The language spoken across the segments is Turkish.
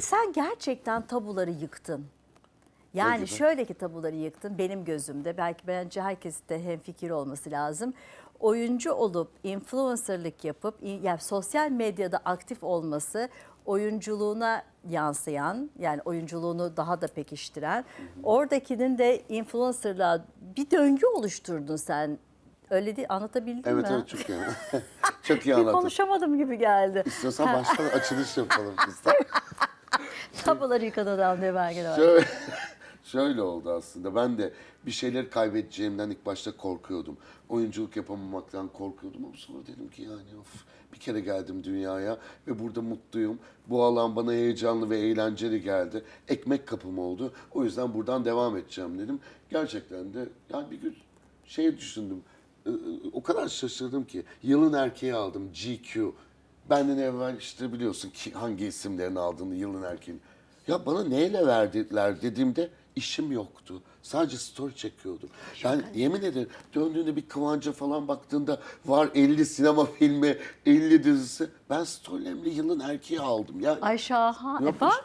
Şimdi sen gerçekten tabuları yıktın. Yani şöyle ki tabuları yıktın benim gözümde. Belki bence herkes de hemfikir olması lazım. Oyuncu olup influencerlık yapıp yani sosyal medyada aktif olması oyunculuğuna yansıyan yani oyunculuğunu daha da pekiştiren oradakinin de influencerlığa bir döngü oluşturdun sen. Öyle değil anlatabildim Evet mi? evet çok iyi. çok iyi Bir anlattın. konuşamadım gibi geldi. İstiyorsan baştan açılış yapalım biz de. Tabuları yıkan adam diye belki de var. Şöyle, şöyle oldu aslında. Ben de bir şeyler kaybedeceğimden ilk başta korkuyordum. Oyunculuk yapamamaktan korkuyordum ama sonra dedim ki yani of bir kere geldim dünyaya ve burada mutluyum. Bu alan bana heyecanlı ve eğlenceli geldi. Ekmek kapım oldu. O yüzden buradan devam edeceğim dedim. Gerçekten de yani bir gün şey düşündüm. Ee, O kadar şaşırdım ki yılın erkeği aldım GQ. Benden evvel işte biliyorsun ki hangi isimlerini aldığını yılın erkeğini. Ya bana neyle verdiler dediğimde işim yoktu. Sadece story çekiyordum. Yani yemin ederim döndüğünde bir Kıvanç'a falan baktığında var 50 sinema filmi, 50 dizisi. Ben storylerimle yılın erkeği aldım. Ya Ay şaha. E yapmış- bak.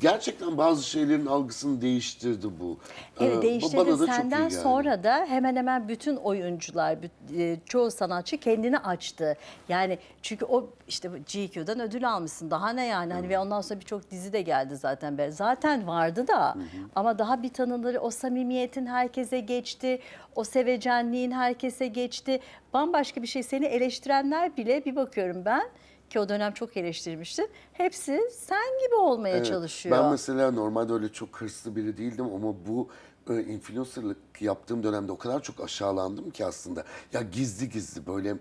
Gerçekten bazı şeylerin algısını değiştirdi bu. Ee, Evet bu değiştirdi. da Senden sonra da hemen hemen bütün oyuncular, e, çoğu sanatçı kendini açtı. Yani çünkü o işte GQ'dan ödül almışsın. Daha ne yani? Hani ve ondan sonra birçok dizi de geldi zaten. Zaten vardı da ama daha bir tanınır o samimiyetin herkese geçti. O sevecenliğin herkese geçti. Bambaşka bir şey. Seni eleştirenler bile bir bakıyorum ben ki o dönem çok eleştirmiştin. Hepsi sen gibi olmaya çalışıyor. Ben mesela normalde öyle çok hırslı biri değildim ama bu e, influencerlık yaptığım dönemde o kadar çok aşağılandım ki aslında. Ya gizli gizli böyle e,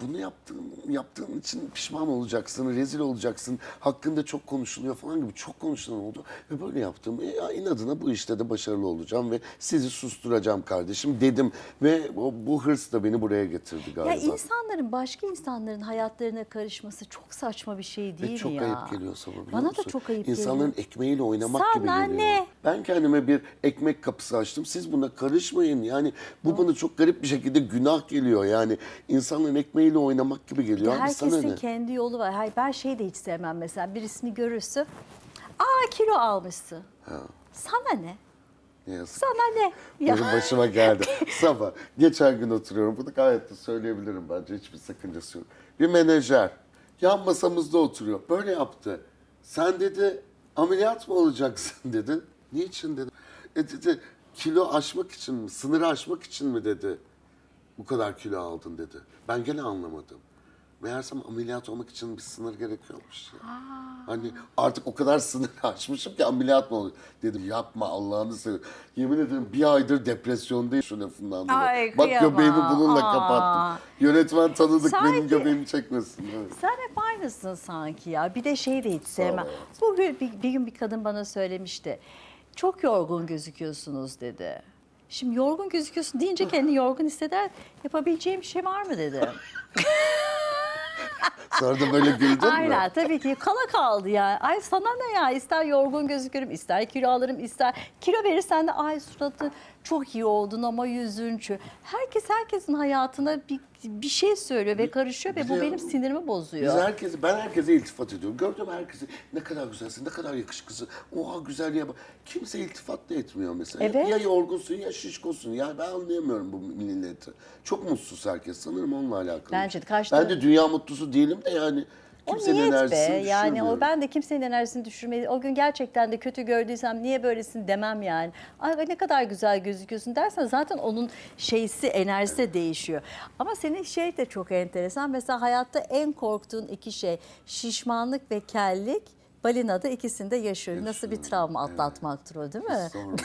bunu yaptığın, yaptığın için pişman olacaksın, rezil olacaksın, hakkında çok konuşuluyor falan gibi çok konuşulan oldu. Ve böyle yaptım. E, ya inadına bu işte de başarılı olacağım ve sizi susturacağım kardeşim dedim. Ve o, bu hırs da beni buraya getirdi galiba. Ya insanların başka insanların hayatlarına karışması çok saçma bir şey değil Ve çok ya. ayıp geliyor biliyor Bana musun? da çok ayıp İnsanların geliyor. ekmeğiyle oynamak Sana gibi geliyor. ne? Ben kendime bir ekmek kapısı açtım. Siz buna karışmayın. Yani bu bana çok garip bir şekilde günah geliyor. Yani insanların ekmeğiyle oynamak gibi geliyor. Abi sana Herkesin ne? kendi yolu var. Hayır ben şey de hiç sevmem mesela birisini görürsün. Aa kilo almışsın. Sana ne? Ne yazık. Sana ne? Ya. Benim başıma geldi. Sabah geçen gün oturuyorum. Bunu gayet de söyleyebilirim bence. Hiçbir sakıncası yok. Bir menajer yan masamızda oturuyor. Böyle yaptı. Sen dedi ameliyat mı olacaksın dedi. Niçin dedim. E dedi kilo aşmak için mi? Sınırı aşmak için mi dedi. Bu kadar kilo aldın dedi. Ben gene anlamadım. Meğersem ameliyat olmak için bir sınır gerekiyormuş. ya. Hani artık o kadar sınır aşmışım ki ameliyat mı olur? Dedim yapma Allah'ını seversen. Yemin ederim bir aydır depresyondayım şu lafından dolayı. Ay, Bak kıyamam. göbeğimi bununla Aa. kapattım. Yönetmen tanıdık benim Sanki- göbeğimi çekmesin. Evet. Sen hep aynısın sanki ya. Bir de şey de hiç sevmem. Evet. Bugün bir, bir gün bir kadın bana söylemişti. Çok yorgun gözüküyorsunuz dedi. Şimdi yorgun gözüküyorsun deyince kendini yorgun hisseder. Yapabileceğim bir şey var mı dedi. Sonra da böyle güldün mü? Aynen tabii ki kala kaldı ya. Ay sana ne ya ister yorgun gözükürüm ister kilo alırım ister kilo verirsen de ay suratı çok iyi oldun ama yüzün. Herkes herkesin hayatına bir, bir şey söylüyor ve karışıyor ve bu de- benim sinirimi Biz bozuyor. herkese, ben herkese iltifat ediyorum. Gördüm herkese ne kadar güzelsin, ne kadar yakışıklısın. Oha güzelliğe bak. Kimse iltifat da etmiyor mesela. Evet. Ya yorgunsun ya şişkosun. Ya ben anlayamıyorum bu milleti. Çok mutsuz herkes. Sanırım onunla alakalı. Bence de karşı Ben de dünya mutlusu değilim de yani O kimsenin niyet be yani o ben de kimsenin enerjisini düşürmeyi o gün gerçekten de kötü gördüysem niye böylesin demem yani. Ay ne kadar güzel gözüküyorsun dersen zaten onun şeysi enerjisi de değişiyor. Ama senin şey de çok enteresan mesela hayatta en korktuğun iki şey şişmanlık ve kellik balinada ikisinde yaşıyor. Nasıl bir travma evet. atlatmaktır o değil mi? Sorma.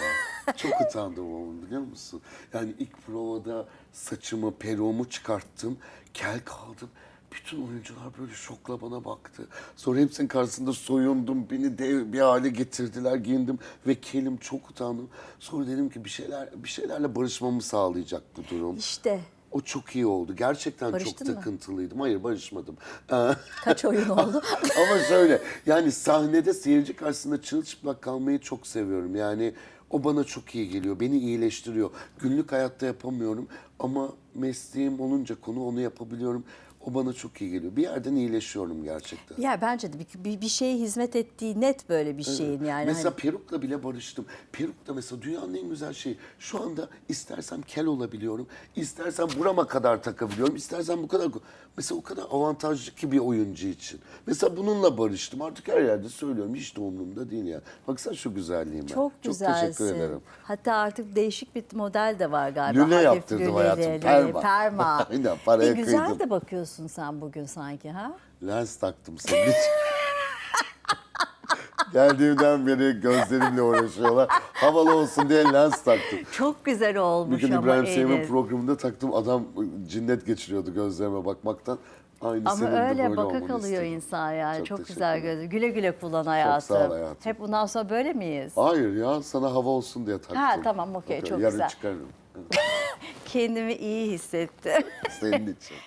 Çok utandım oğlum biliyor musun? Yani ilk provada saçımı, peruğumu çıkarttım. Kel kaldım. Bütün oyuncular böyle şokla bana baktı. Sonra hepsinin karşısında soyundum. Beni dev bir hale getirdiler, giyindim ve kelim çok utandım. Sonra dedim ki bir şeyler bir şeylerle barışmamı sağlayacak bu durum. İşte O çok iyi oldu. Gerçekten Barıştın çok mı? takıntılıydım. Hayır barışmadım. Kaç oyun oldu? ama şöyle yani sahnede seyirci karşısında çırılçıplak kalmayı çok seviyorum. Yani o bana çok iyi geliyor. Beni iyileştiriyor. Günlük hayatta yapamıyorum ama mesleğim olunca konu onu yapabiliyorum. O bana çok iyi geliyor. Bir yerden iyileşiyorum gerçekten. Ya bence de bir, bir, bir şeye hizmet ettiği net böyle bir şeyin yani. mesela Hani- perukla bile barıştım. Peruk da mesela dünyanın en güzel şeyi. Şu anda istersem kel olabiliyorum. istersem burama kadar takabiliyorum. istersem bu kadar. Mesela o kadar avantajlı ki bir oyuncu için. Mesela bununla barıştım. Artık her yerde söylüyorum. Hiç de umurumda değil ya. Baksana şu güzelliğime. Çok güzelsin. teşekkür ederim. Hatta artık değişik bir model de var galiba. Lüle Hafif yaptırdım lüleli, hayatım, perma. perma. Aynen, paraya E, güzel kıydım. de bakıyorsun sen bugün sanki ha? Lens taktım senin için. Geldiğimden beri gözlerimle uğraşıyorlar. Havalı olsun diye lens taktım. Çok güzel olmuş gün ama İbrahim Enes. programında taktım. Adam cinnet geçiriyordu gözlerime bakmaktan. Aynı Ama senin de öyle böyle baka olmanı kalıyor istedim. insan yani. Çok, Çok güzel gözü. Güle güle kullan hayatım. sağ ol hayatım. Hep bundan sonra böyle miyiz? Hayır ya sana hava olsun diye taktım. Ha, tamam, okey, Okey, çok Yarın güzel. çıkarırım. Kendimi iyi hissettim. Senin için.